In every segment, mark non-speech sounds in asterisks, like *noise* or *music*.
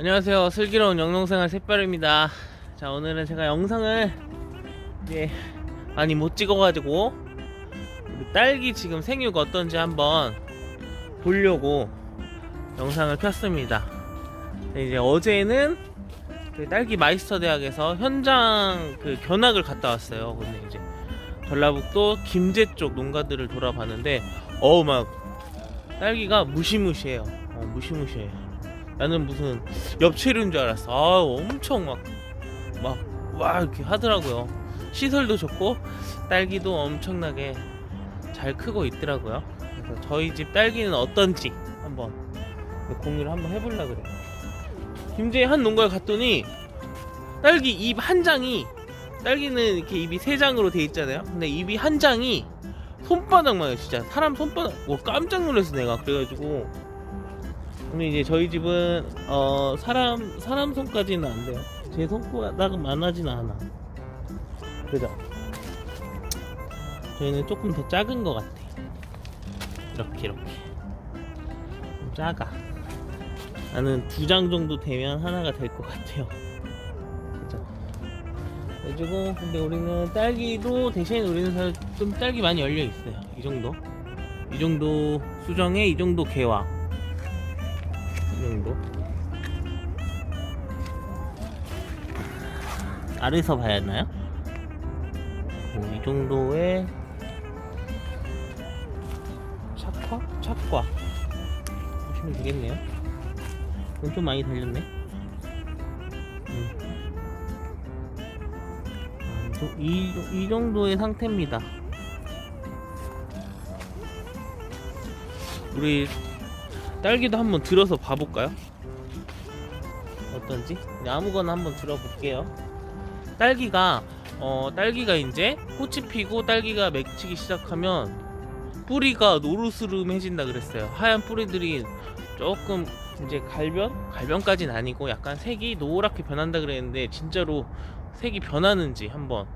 안녕하세요. 슬기로운 영농생활 샛별입니다. 자, 오늘은 제가 영상을 이제 많이 못 찍어가지고 딸기 지금 생육 어떤지 한번 보려고 영상을 켰습니다. 네, 이제 어제는 그 딸기 마이스터 대학에서 현장 그 견학을 갔다 왔어요. 근데 이제 전라북도 김제 쪽 농가들을 돌아봤는데 어우 막 딸기가 무시무시해요. 어, 무시무시해요. 나는 무슨 엽채류인 줄 알았어. 아, 엄청 막, 막, 와, 이렇게 하더라고요. 시설도 좋고, 딸기도 엄청나게 잘 크고 있더라고요. 그래서 저희 집 딸기는 어떤지 한번 공유를 한번 해보려고 그래요. 김제의 한 농가에 갔더니, 딸기 잎 한 장이, 딸기는 이렇게 입이 세 장으로 돼 있잖아요. 근데 입이 한 장이 손바닥만 해요, 진짜. 사람 손바닥, 와, 깜짝 놀랐어, 내가. 그래가지고. 근데 이제 저희 집은 어 사람 사람 손까지는 안 돼요. 제 손바닥은 많아지는 않아. 그죠? 저희는 조금 더 작은 것 같아. 이렇게 이렇게 좀 작아. 나는 두 장 정도 되면 하나가 될 것 같아요. 그죠? 그래가지고 근데 우리는 딸기도 대신 우리는 좀 딸기 많이 열려 있어요. 이 정도. 이 정도 수정에 이 정도 개화. 아래서 봐야 하나요? 뭐, 이 정도의 착화? 착과 보시면 되겠네요 좀 많이 달렸네 음. 아, 이, 정- 이, 이 정도의 상태입니다 우리 딸기도 한번 들어서 봐볼까요? 어떤지? 그냥 아무거나 한번 들어볼게요. 딸기가 어 딸기가 이제 꽃이 피고 딸기가 맺히기 시작하면 뿌리가 노르스름해진다 그랬어요. 하얀 뿌리들이 조금 이제 갈변? 갈변까지는 아니고 약간 색이 노랗게 변한다 그랬는데 진짜로 색이 변하는지 한번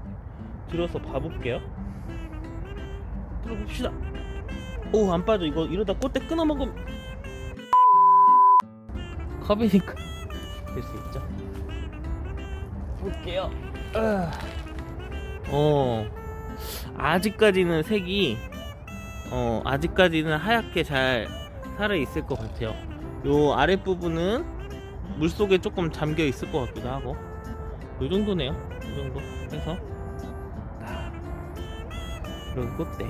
들어서 봐볼게요. 들어봅시다. 오 안 빠져 이거 이러다 꽃대 끊어 먹으면 *laughs* 컵이니까 될 수 있죠. 볼게요. 아. 어 아직까지는 색이 어 아직까지는 하얗게 잘 살아 있을 것 같아요. 요 아랫 부분은 물 속에 조금 잠겨 있을 것 같기도 하고 요 정도네요. 이 정도 해서 아, 이런 꽃대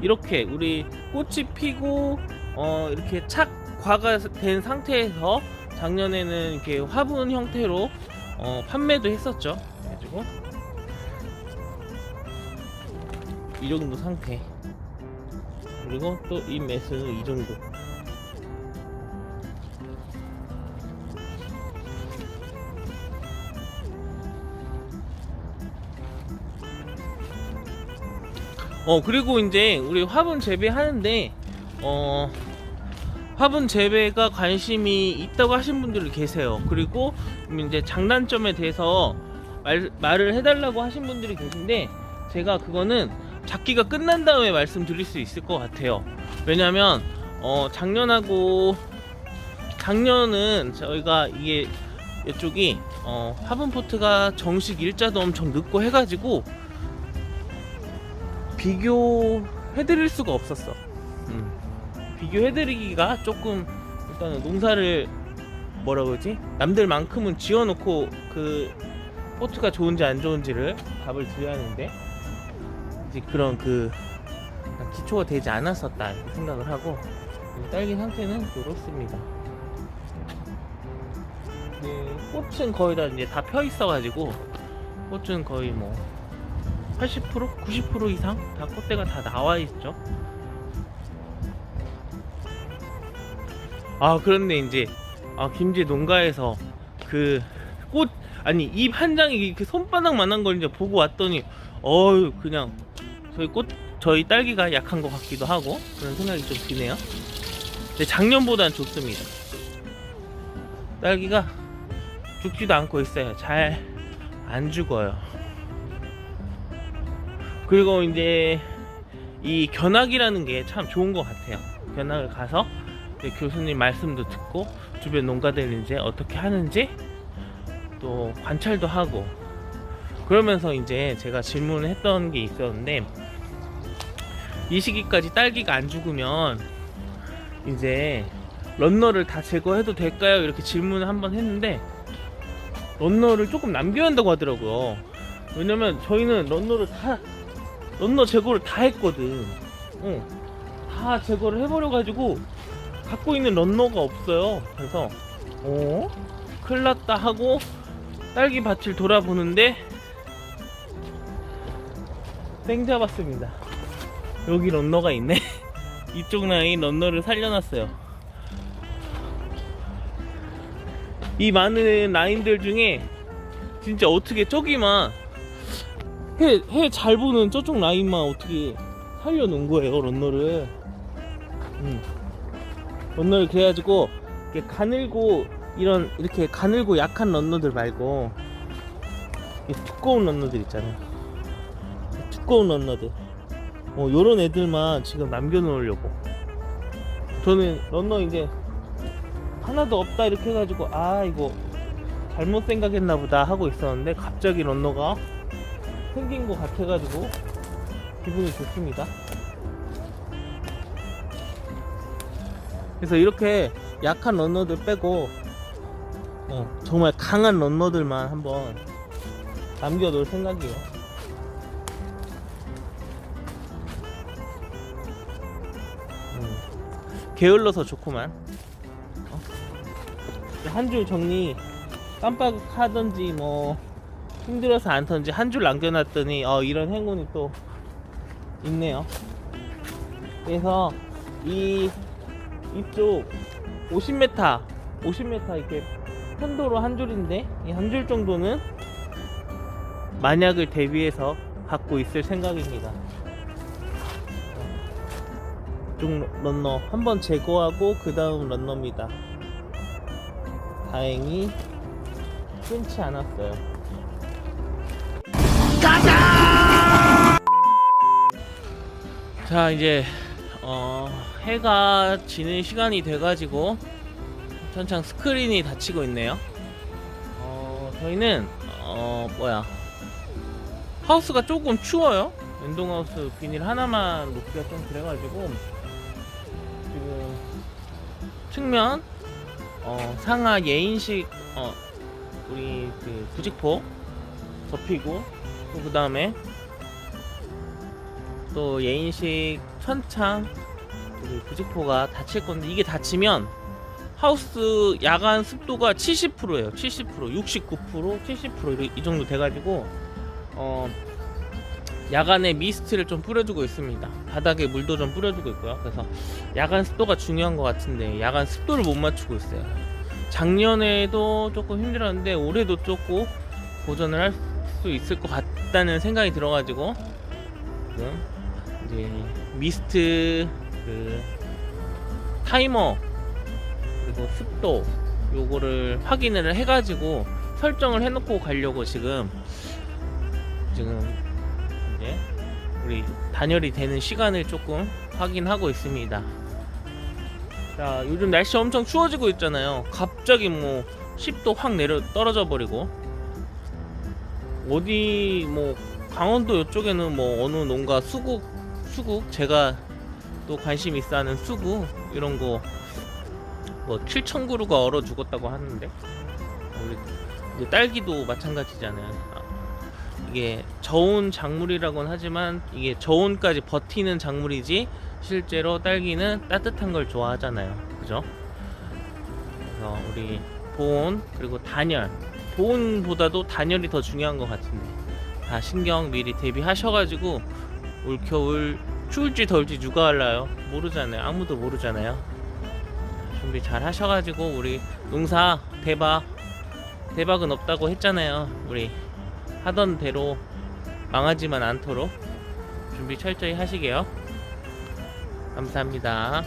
이렇게 우리 꽃이 피고 어 이렇게 착 과가 된 상태에서 작년에는 이렇게 화분 형태로 어, 판매도 했었죠. 그래가지고 이 정도 상태. 그리고 또 이 매스는 이 정도. 어 그리고 이제 우리 화분 재배하는데 어 화분 재배가 관심이 있다고 하신 분들이 계세요. 그리고 이제 장단점에 대해서 말, 말을 해달라고 하신 분들이 계신데 제가 그거는 작기가 끝난 다음에 말씀드릴 수 있을 것 같아요. 왜냐면 어, 작년하고 작년은 저희가 이게 이쪽이 어, 화분 포트가 정식 일자도 엄청 늦고 해가지고 비교해드릴 수가 없었어. 음. 비교해드리기가 조금 일단은 농사를 뭐라 그러지 남들만큼은 지어놓고 그 포트가 좋은지 안 좋은지를 답을 드려야 하는데 이제 그런 그 기초가 되지 않았었다 이렇게 생각을 하고 이 딸기 상태는 이렇습니다. 네, 꽃은 거의 다 이제 다 펴 있어가지고 꽃은 거의 뭐 80% 90% 이상 다 꽃대가 다 나와 있죠. 아 그런데 이제 아 김제 농가에서 그 꽃 아니 잎 한 장이 이렇게 손바닥만한 걸 이제 보고 왔더니 어유 그냥 저희 꽃 저희 딸기가 약한 것 같기도 하고 그런 생각이 좀 드네요. 근데 작년보다는 좋습니다. 딸기가 죽지도 않고 있어요. 잘 안 죽어요. 그리고 이제 이 견학이라는 게 참 좋은 것 같아요. 견학을 가서 교수님 말씀도 듣고 주변 농가들 이제 어떻게 하는지 또 관찰도 하고 그러면서 이제 제가 질문을 했던 게 있었는데 이 시기까지 딸기가 안 죽으면 이제 런너를 다 제거해도 될까요? 이렇게 질문을 한번 했는데 런너를 조금 남겨야 한다고 하더라고요. 왜냐면 저희는 런너를 다 런너 제거를 다 했거든. 어, 다 제거를 해버려가지고 갖고 있는 런너가 없어요. 그래서 어? 큰일 났다 하고 딸기 밭을 돌아보는데 땡 잡았습니다. 여기 런너가 있네. *laughs* 이쪽 라인 런너를 살려놨어요. 이 많은 라인들 중에 진짜 어떻게 저기만 해해잘 보는 저쪽 라인만 어떻게 살려놓은 거예요 런너를. 음. 런너를 그래가지고 이렇게 가늘고 이런 이렇게 가늘고 약한 런너들 말고 이 두꺼운 런너들 있잖아요. 두꺼운 런너들. 어, 요런 애들만 지금 남겨놓으려고. 저는 런너 이제 하나도 없다 이렇게 해가지고 아 이거 잘못 생각했나 보다 하고 있었는데 갑자기 런너가 생긴 것 같아가지고 기분이 좋습니다. 그래서 이렇게 약한 런너들 빼고 어, 정말 강한 런너들만 한번 남겨놓을 생각이에요. 음, 게을러서 좋구만. 어? 한 줄 정리 깜빡하던지 뭐 힘들어서 안 턴지 한 줄 남겨놨더니 어, 이런 행운이 또 있네요. 그래서 이 이쪽 50m 50m 이렇게 편도로 한 줄인데 이 한 줄 정도는 만약을 대비해서 갖고 있을 생각입니다. 쪽 런너 한번 제거하고 그 다음 런너입니다. 다행히 끊지 않았어요. 자 이제 어, 해가 지는 시간이 돼가지고 천창 스크린이 닫히고 있네요. 어, 저희는 어 뭐야 하우스가 조금 추워요. 냉동하우스 비닐 하나만 놓기가 좀 그래가지고 지금 측면 어, 상하 예인식 어, 우리 그 부직포 접히고 또 그 다음에 또 예인식 천창 우리 부직포가 닫힐 건데 이게 닫히면 하우스 야간 습도가 70%예요. 70%, 69%, 70% 이- 이 정도 돼가지고 어 야간에 미스트를 좀 뿌려주고 있습니다. 바닥에 물도 좀 뿌려주고 있고요. 그래서 야간 습도가 중요한 것 같은데 야간 습도를 못 맞추고 있어요. 작년에도 조금 힘들었는데 올해도 조금 도전을 할 수 있을 것 같다는 생각이 들어가지고 지금 이제 미스트 그 타이머 그리고 습도 요거를 확인을 해가지고 설정을 해놓고 가려고 지금 지금 이제 우리 단열이 되는 시간을 조금 확인하고 있습니다. 자 요즘 날씨 엄청 추워지고 있잖아요. 갑자기 뭐 10도 확 내려 떨어져 버리고 어디 뭐 강원도 이쪽에는 뭐 어느 농가 수국 수국 제가 또 관심 있어 하는 수국 이런 거 뭐 7천 그루가 얼어 죽었다고 하는데 우리 딸기도 마찬가지잖아요. 아, 이게 저온 작물이라고는 하지만 이게 저온까지 버티는 작물이지 실제로 딸기는 따뜻한 걸 좋아하잖아요. 그죠? 그래서 우리 보온 그리고 단열 보온보다도 단열이 더 중요한 것 같은데 다 신경 미리 대비하셔가지고 올 겨울 추울지 더울지 누가 알아요? 모르잖아요. 아무도 모르잖아요. 준비 잘 하셔가지고 우리 농사 대박 대박은 없다고 했잖아요. 우리 하던 대로 망하지만 않도록 준비 철저히 하시게요. 감사합니다.